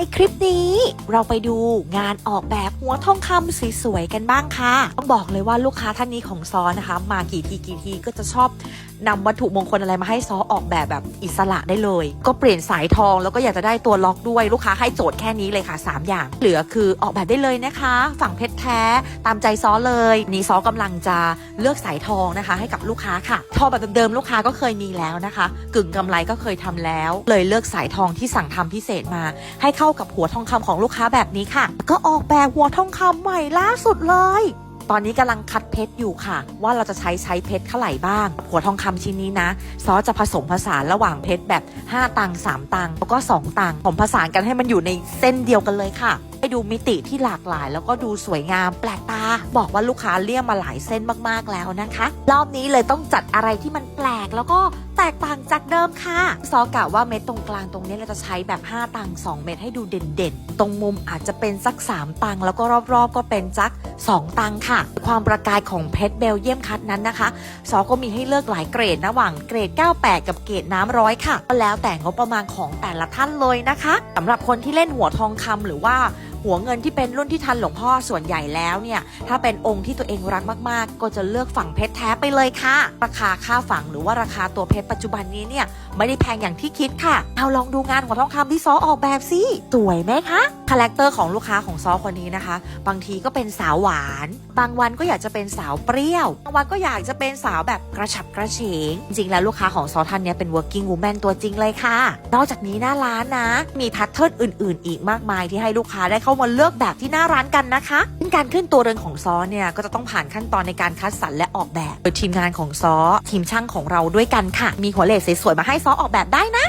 ในคลิปนี้เราไปดูงานออกแบบหัวทองคำสวยๆกันบ้างค่ะ ต้องบอกเลยว่าลูกค้าท่านนี้ของซอนะคะ มากี่ทีกี่ทีก็จะชอบนำวัตถุมงคลอะไรมาให้ซอออกแบบแบบอิสระได้เลย ก็เปลี่ยนสายทองแล้วก็อยากจะได้ตัวล็อกด้วยลูกค้าให้โจทย์แค่นี้เลยค่ะ 3 อย่าง เหลือคือออกแบบได้เลยนะคะ ฝั่งเพชรแท้ตามใจซอเลยนี่ซอกำลังจะเลือกสายทองนะคะ ให้กับลูกค้าค่ะทองแบบเดิมๆลูกค้าก็เคยมีแล้วนะคะ กึ่งกำไรก็เคยทำแล้ว เลยเลือกสายทองที่สั่งทำพิเศษมา ให้เข้ากับหัวทองคำของลูกค้าแบบนี้ค่ะ ก็ออกแบบหัวทองคำใหม่ล่าสุดเลย ตอนนี้กำลังคัดเพชรอยู่ค่ะ ว่าเราจะใช้ใช้เพชรเท่าไหร่บ้าง หัวทองคำชิ้นนี้นะซอสจะผสมผสานระหว่างเพชรแบบ 5 ตังค์3ตังค์แล้วก็ 2 ตังค์ผมผสานกันให้มันอยู่ในเส้นเดียวกันเลยค่ะให้ดูมิติที่หลากหลาย แล้วก็ดูสวยงามแปลกตา บอกว่าลูกค้าเลี่ยมมาหลายเส้นมากๆแล้วนะคะ รอบนี้เลยต้องจัดอะไรที่มันแปลกแล้วก็ กต่างจากเดิมค่ะซอกะว่าเม็ดตรงกลางตรงนี้เราจะใช้แบบ 5 ตัง2 เม็ดให้ดูเด่นๆ ตรงมุมอาจจะเป็นสัก 3 ตังแล้วก็รอบๆ ก็เป็นสัก 2 ตังค่ะ ความประกายของเพชรเบลเยียมคัดนั้นนะคะซอก็มีให้เลือกหลายเกรดระหว่างเกรด 98 กับเกรดน้ำร้อยค่ะ แล้วแต่งบประมาณของแต่ละท่านเลยนะคะสำหรับคนที่เล่นหัวทองคำหรือว่า หัวเงินที่เป็นรุ่นที่ทันหลวงพ่อส่วนใหญ่แล้วเนี่ยถ้าเป็นองค์ที่ตัวเองรักมากๆ ก็จะเลือกฝั่งเพชรแท้ไปเลยค่ะ ราคาค่าฝั่งหรือว่าราคาตัวเพชรปัจจุบันนี้เนี่ยไม่ได้แพงอย่างที่คิดค่ะ เอาลองดูงานหัวทองคำที่ซอออกแบบสิสวยไหมคะ คาแรคเตอร์ของลูกค้าของซอคนนี้นะคะ บางทีก็เป็นสาวหวาน บางวันก็อยากจะเป็นสาวเปรี้ยวบางวันก็อยากจะเป็นสาวแบบกระฉับกระเฉง จริงๆแล้วลูกค้าของซอท่านเนี้ยเป็น working woman ตัวจริงเลยค่ะ นอกจากนี้หน้าร้านนะ มีแพทเทิร์นอื่น ๆ อีกมากมายที่ให้ลูกค้าได้เข้ามาเลือกแบบที่หน้าร้านกันนะคะซึ่งการขึ้นตัวเรือนของซอเนี่ยก็จะต้องผ่านขั้นตอนในการคัดสรรและออกแบบโดยทีมงานของซอทีมช่างของเราด้วยกันค่ะ มีหัวเลขสวยๆมาให้ซอออกแบบได้นะ